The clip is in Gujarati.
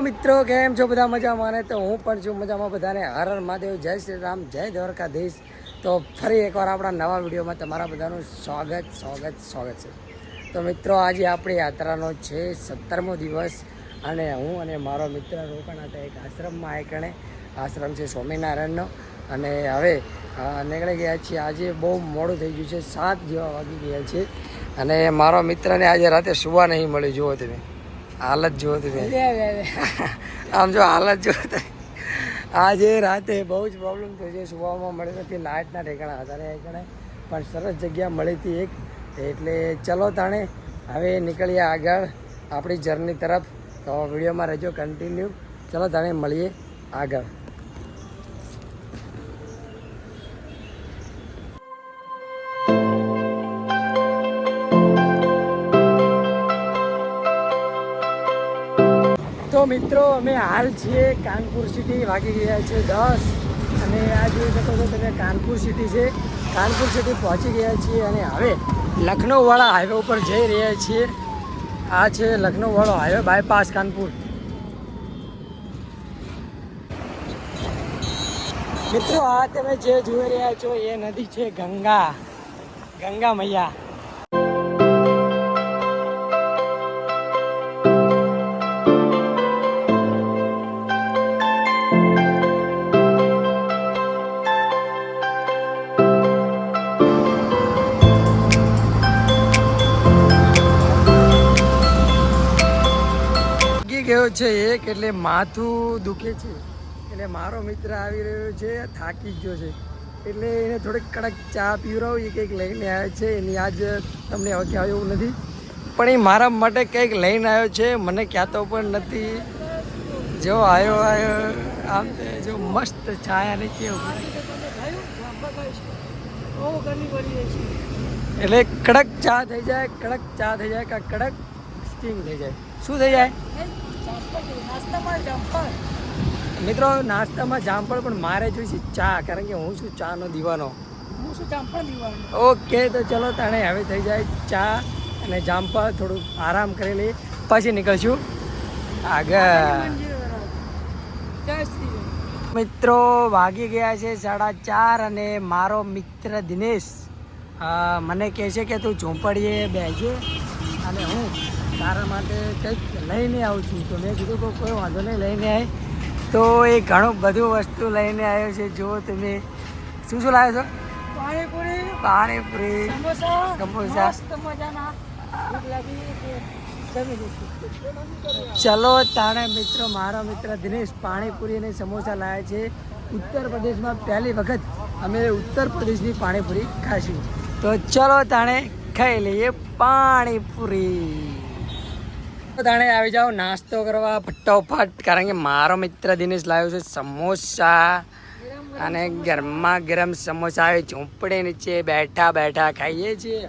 મિત્રો, કેમ છો બધા મજામાં? ને તો હું પણ છું મજામાં બધાને. હર હર મહાદેવ, જય શ્રી રામ, જય દ્વારકાધીશ. તો ફરી એકવાર આપણા નવા વિડીયોમાં તમારા બધાનું સ્વાગત સ્વાગત સ્વાગત છે. તો મિત્રો, આજે આપણી યાત્રાનો છે સત્તરમો દિવસ અને હું અને મારો મિત્ર રોકાણ હતા એક આશ્રમમાં એકણે. આશ્રમ છે સ્વામિનારાયણનો. અને હવે નીકળી ગયા છીએ. આજે બહુ મોડું થઈ ગયું છે. સાત જેવા વાગી ગયા છે. અને મારો મિત્રને આજે રાતે સુવા નહીં મળી જુઓ તમે. હાલત જુઓ તમે આમ જો હાલત જુઓ તમે આજે રાતે બહુ જ પ્રોબ્લેમ થયો છે. સુવામાં મળી નથી લાઇટના ઠેકાણા હતા ને એકણે પણ સરસ જગ્યા મળી હતી એક. એટલે ચલો તાણે હવે નીકળીએ આગળ આપણી જર્ની તરફ. તો વિડીયોમાં રહેજો કન્ટિન્યુ ચલો તાણે મળીએ આગળ. મિત્રો, અમે હાલ છીએ કાનપુર સિટી વાગી ગયા છે દસ. અને આ જોઈ શકો છો તમે, કાનપુર સિટી છે. કાનપુર સિટી પહોંચી ગયા છીએ અને હવે લખનૌવાળા હાઈવે ઉપર જઈ રહ્યા છીએ. આ છે લખનૌવાળો હાઈવે બાયપાસ કાનપુર. મિત્રો, આ તમે જે જોઈ રહ્યા છો એ નદી છે ગંગા. ગંગા મૈયા. થાકી છે એક એટલે માથું દુખે છે. એટલે મારો મિત્ર આવી રહ્યો છે, થાકી ગયો છે. એટલે એને થોડીક કડક ચા પીવડાવી, એ કંઈક લઈને આવ્યો છે. એની આજ તમને હવે કહેવાય એવું નથી. પણ એ મારા માટે કંઈક લઈને આવ્યો છે, મને કહેતો પણ નથી. જો આવ્યો આવ્યો આમ તે જો મસ્ત છાયા ને કેવું. એટલે કડક ચા થઈ જાય, કડક ચા થઈ જાય, કે કડક સ્ટીમ થઈ જાય. શું થઈ જાય? મિત્રો નાસ્તામાં જામફળ પણ મારે જોઈશે ચા કારણ કે હું છું ચાનો દીવાનો. ઓકે તો ચલો તાણે હવે થઈ જાય ચા અને જામફળ થોડું આરામ કરી લઈએ. પછી નીકળશું આગળ. મિત્રો વાગી ગયા છે સાડા ચાર અને મારો મિત્ર દિનેશ મને કહે છે કે તું ઝૂંપડીએ બેસજે અને હું તારા માટે કંઈક લઈને આવું છું. તો મેં કીધું કે કોઈ વાંધો નહીં લઈને આવે તો એ ઘણું બધું વસ્તુ લઈને આવ્યો છે. જો તમે શું શું લાવ્યો છો? પાણીપુરી પાણીપુરી સમોસા. ચલો તાણે મિત્રો મારો મિત્ર દિનેશ પાણીપુરી અને સમોસા લાવ્યા છે. ઉત્તર પ્રદેશમાં પહેલી વખત અમે ઉત્તર પ્રદેશની પાણીપુરી ખાશું તો ચલો તાણે ખાઈ લઈએ પાણીપુરી. તાણે આવી જાઓ, નાસ્તો કરવા, ફટોફટ, કારણ કે મારો મિત્ર દિનેશ લાવ્યો છે સમોસા અને ગરમા ગરમ સમોસા આવે ઝૂંપડી નીચે બેઠા બેઠા ખાઈએ છીએ.